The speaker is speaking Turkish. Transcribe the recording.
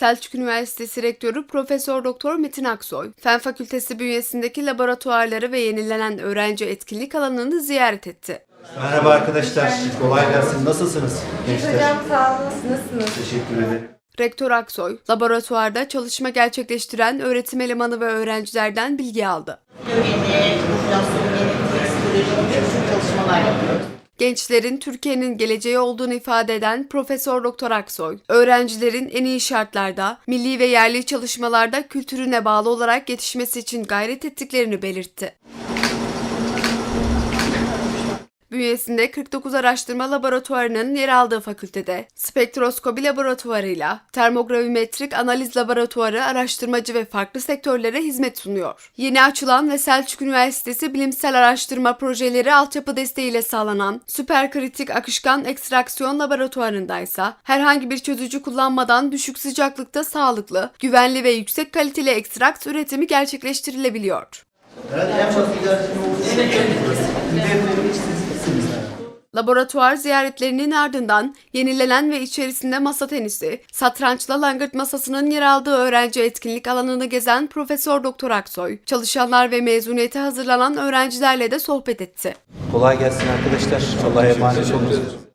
Selçuk Üniversitesi Rektörü Profesör Doktor Metin Aksoy, Fen Fakültesi bünyesindeki laboratuvarları ve yenilenen öğrenci etkinlik alanını ziyaret etti. Merhaba arkadaşlar, kolay gelsin. Nasılsınız gençler? Hocam sağ olun. Nasılsınız? Teşekkür ederim. Rektör Aksoy, laboratuvarda çalışma gerçekleştiren öğretim elemanı ve öğrencilerden bilgi aldı. yeni popülasyon, yeni psikoloji için çalışmalar yapıyoruz. Gençlerin Türkiye'nin geleceği olduğunu ifade eden Profesör Doktor Aksoy, öğrencilerin en iyi şartlarda, milli ve yerli çalışmalarda kültürüne bağlı olarak yetişmesi için gayret ettiklerini belirtti. Bünyesinde 49 araştırma laboratuvarının yer aldığı fakültede spektroskopi laboratuvarıyla termogravimetrik analiz laboratuvarı araştırmacı ve farklı sektörlere hizmet sunuyor. Yeni açılan ve Selçuk Üniversitesi bilimsel araştırma projeleri altyapı desteğiyle sağlanan süperkritik akışkan ekstraksiyon laboratuvarında ise herhangi bir çözücü kullanmadan düşük sıcaklıkta sağlıklı, güvenli ve yüksek kaliteli ekstrakt üretimi gerçekleştirilebiliyor. Herhalde en çok idareci Laboratuvar ziyaretlerinin ardından yenilenen ve içerisinde masa tenisi, satrançla langırt masasının yer aldığı öğrenci etkinlik alanını gezen Profesör Doktor Aksoy, çalışanlar ve mezuniyete hazırlanan öğrencilerle de sohbet etti. Kolay gelsin arkadaşlar. Allah'a emanet olun.